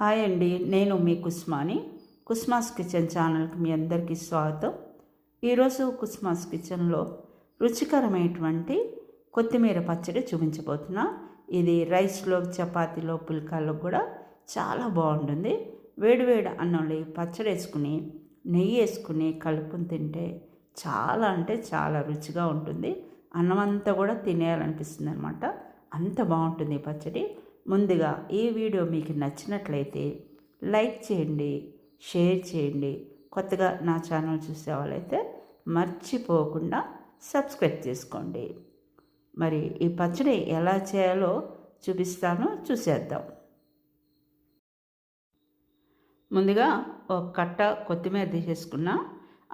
Hi అండి నేను మీ Kusmani కుస్మాస్ kitchen ఛానల్కి మీ అందరికీ స్వాగతం. ఈరోజు కుస్మాస్ కిచెన్లో రుచికరమైనటువంటి కొత్తిమీర పచ్చడి చూపించబోతున్నా. ఇది రైస్లో చపాతీలో పుల్కాల్లో కూడా చాలా బాగుంటుంది. వేడివేడి అన్నంలో పచ్చడి వేసుకుని నెయ్యి వేసుకుని కలుపుని తింటే చాలా అంటే చాలా రుచిగా ఉంటుంది. అన్నం అంతా కూడా తినేయాలనిపిస్తుంది అనమాట అంత బాగుంటుంది ఈ పచ్చడి. ముందుగా ఈ వీడియో మీకు నచ్చినట్లయితే లైక్ చేయండి షేర్ చేయండి. కొత్తగా నా ఛానల్ చూసే వాళ్ళైతే మర్చిపోకుండా సబ్స్క్రైబ్ చేసుకోండి. మరి ఈ పచ్చడి ఎలా చేయాలో చూపిస్తాను చూసేద్దాం. ముందుగా ఒక కట్ట కొత్తిమీర తీసేసుకున్నా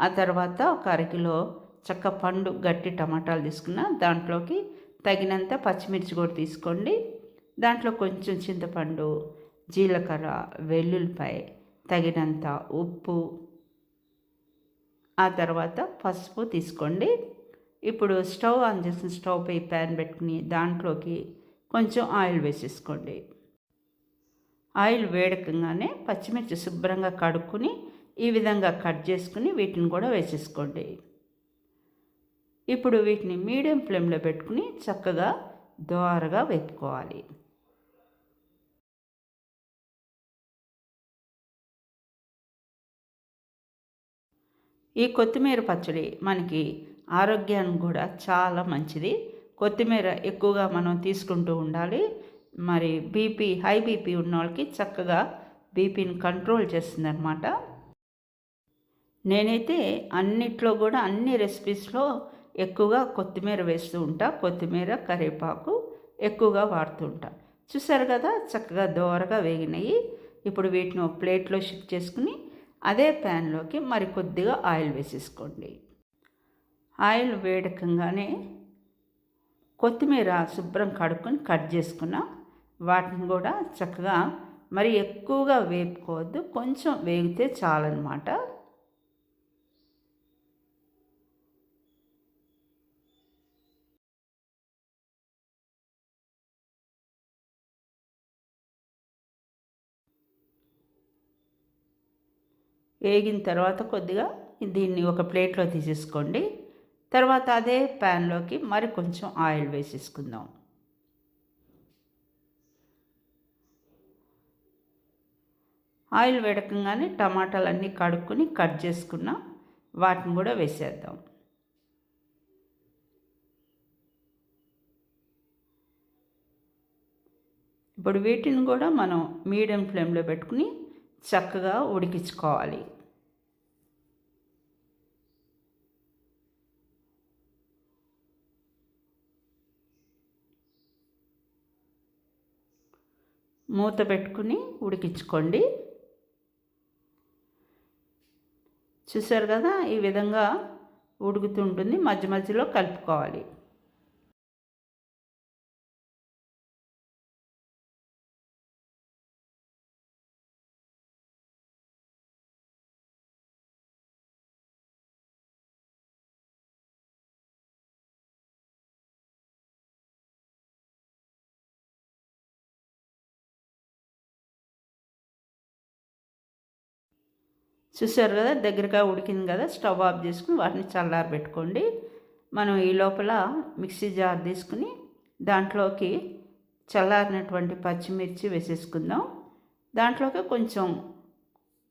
ఆ తర్వాత ఒక అరకిలో చక్క పండు గట్టి టమాటాలు తీసుకున్నా దాంట్లోకి తగినంత పచ్చిమిర్చి కూడా తీసుకోండి. దాంట్లో కొంచెం చింతపండు జీలకర్ర వెల్లుల్లిపాయ తగినంత ఉప్పు ఆ తర్వాత పసుపు తీసుకోండి. ఇప్పుడు స్టవ్ ఆన్ చేసిన స్టవ్ పై ప్యాన్ పెట్టుకుని దాంట్లోకి కొంచెం ఆయిల్ వేసేసుకోండి. ఆయిల్ వేడకంగానే పచ్చిమిర్చి శుభ్రంగా కడుక్కుని ఈ విధంగా కట్ చేసుకుని వీటిని కూడా వేసేసుకోండి. ఇప్పుడు వీటిని మీడియం ఫ్లేమ్లో పెట్టుకుని చక్కగా దోరగా వేపుకోవాలి. ఈ కొత్తిమీర పచ్చడి మనకి ఆరోగ్యానికి కూడా చాలా మంచిది. కొత్తిమీర ఎక్కువగా మనం తీసుకుంటూ ఉండాలి. మరి బీపీ హై బీపీ ఉన్న వాళ్ళకి చక్కగా బీపీని కంట్రోల్ చేస్తుంది అనమాట నేనైతే అన్నిట్లో కూడా అన్ని రెసిపీస్లో ఎక్కువగా కొత్తిమీర వేస్తూ ఉంటా. కొత్తిమీర కరివేపాకు ఎక్కువగా వాడుతూ ఉంటా. చూసారు కదా చక్కగా దోరగా వేగినాయి. ఇప్పుడు వీటిని ఒక ప్లేట్లో షిఫ్ట్ చేసుకుని అదే ప్యాన్లోకి మరి కొద్దిగా ఆయిల్ వేసేసుకోండి. ఆయిల్ వేడకంగానే కొత్తిమీర శుభ్రం కడుక్కొని కట్ చేసుకున్న వాటిని కూడా చక్కగా మరి ఎక్కువగా వేపుకోవద్దు కొంచెం వేగితే చాలన్నమాట. వేగిన తర్వాత కొద్దిగా దీన్ని ఒక ప్లేట్లో తీసేసుకోండి. తర్వాత అదే ప్యాన్లోకి మరి కొంచెం ఆయిల్ వేసేసుకుందాం. ఆయిల్ వేడకంగానే టమాటాలన్నీ కడుక్కొని కట్ చేసుకున్న వాటిని కూడా వేసేద్దాం. ఇప్పుడు వీటిని కూడా మనం మీడియం ఫ్లేమ్లో పెట్టుకుని చక్కగా ఉడికించుకోవాలి. మూత పెట్టుకుని ఉడికించుకోండి. చూసారు కదా ఈ విధంగా ఉడుకుతుంటుంది. మధ్య మధ్యలో కలుపుకోవాలి. చూసారు కదా దగ్గరగా ఉడికింది కదా స్టవ్ ఆఫ్ చేసుకుని వాటిని చల్లారి పెట్టుకోండి మనం ఈ లోపల మిక్సీ జార్ తీసుకుని దాంట్లోకి చల్లారినటువంటి పచ్చిమిర్చి వేసేసుకుందాం. దాంట్లోకి కొంచెం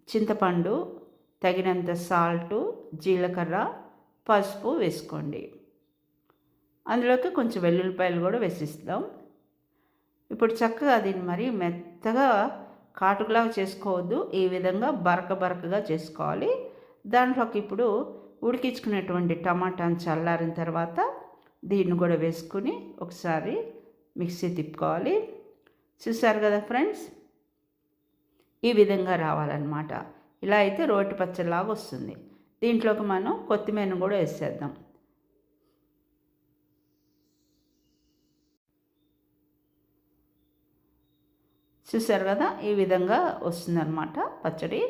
చింతపండు తగినంత సాల్టు జీలకర్ర పసుపు వేసుకోండి. అందులోకి కొంచెం వెల్లుల్లిపాయలు కూడా వేసిస్తాం ఇప్పుడు చక్కగా దీన్ని మరి మెత్తగా కాటుకులాగా చేసుకోవద్దు. ఈ విధంగా బరక బరకగా చేసుకోవాలి. దాంట్లోకి ఇప్పుడు ఉడికించుకునేటువంటి టమాటాను చల్లారిన తర్వాత దీన్ని కూడా వేసుకుని ఒకసారి మిక్సీ తిప్పుకోవాలి. చూసారు కదా ఫ్రెండ్స్? ఈ విధంగా రావాలన్నమాట. ఇలా అయితే రోటి పచ్చడిలాగా వస్తుంది. దీంట్లోకి మనం కొత్తిమీరను కూడా వేసేద్దాం. చూసారు కదా ఈ విధంగా వస్తుందన్నమాట పచ్చడి.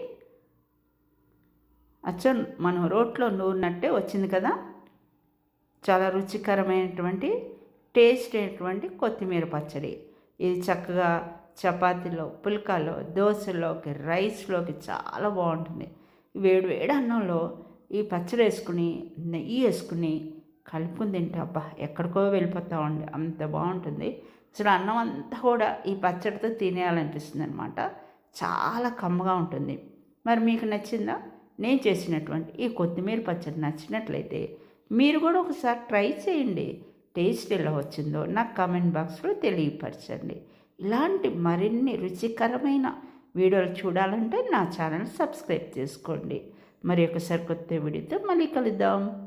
అచ్చం మనం రోట్లో నూరినట్టే వచ్చింది కదా. చాలా రుచికరమైనటువంటి టేస్ట్ అయినటువంటి కొత్తిమీర పచ్చడి. ఇది చక్కగా చపాతీలో పుల్కాలో దోశలోకి రైస్లోకి చాలా బాగుంటుంది. వేడి వేడి అన్నంలో ఈ పచ్చడి వేసుకుని నెయ్యి వేసుకుని కలుపుకుని తింటే అబ్బా ఎక్కడికో వెళ్ళిపోతామండి అంత బాగుంటుంది. అసలు అన్నం అంతా కూడా ఈ పచ్చడితో తినేయాలనిపిస్తుంది అనమాట చాలా కమ్మగా ఉంటుంది. మరి మీకు నచ్చిందా? నేను చేసినటువంటి ఈ కొత్తిమీర పచ్చడి నచ్చినట్లయితే మీరు కూడా ఒకసారి ట్రై చేయండి. టేస్ట్ ఎలా వచ్చిందో నాకు కామెంట్ బాక్స్లో తెలియపరచండి. ఇలాంటి మరిన్ని రుచికరమైన వీడియోలు చూడాలంటే నా ఛానల్ సబ్స్క్రైబ్ చేసుకోండి. మరి ఒకసారి కొత్త వీడియోతో మళ్ళీ కలుద్దాం.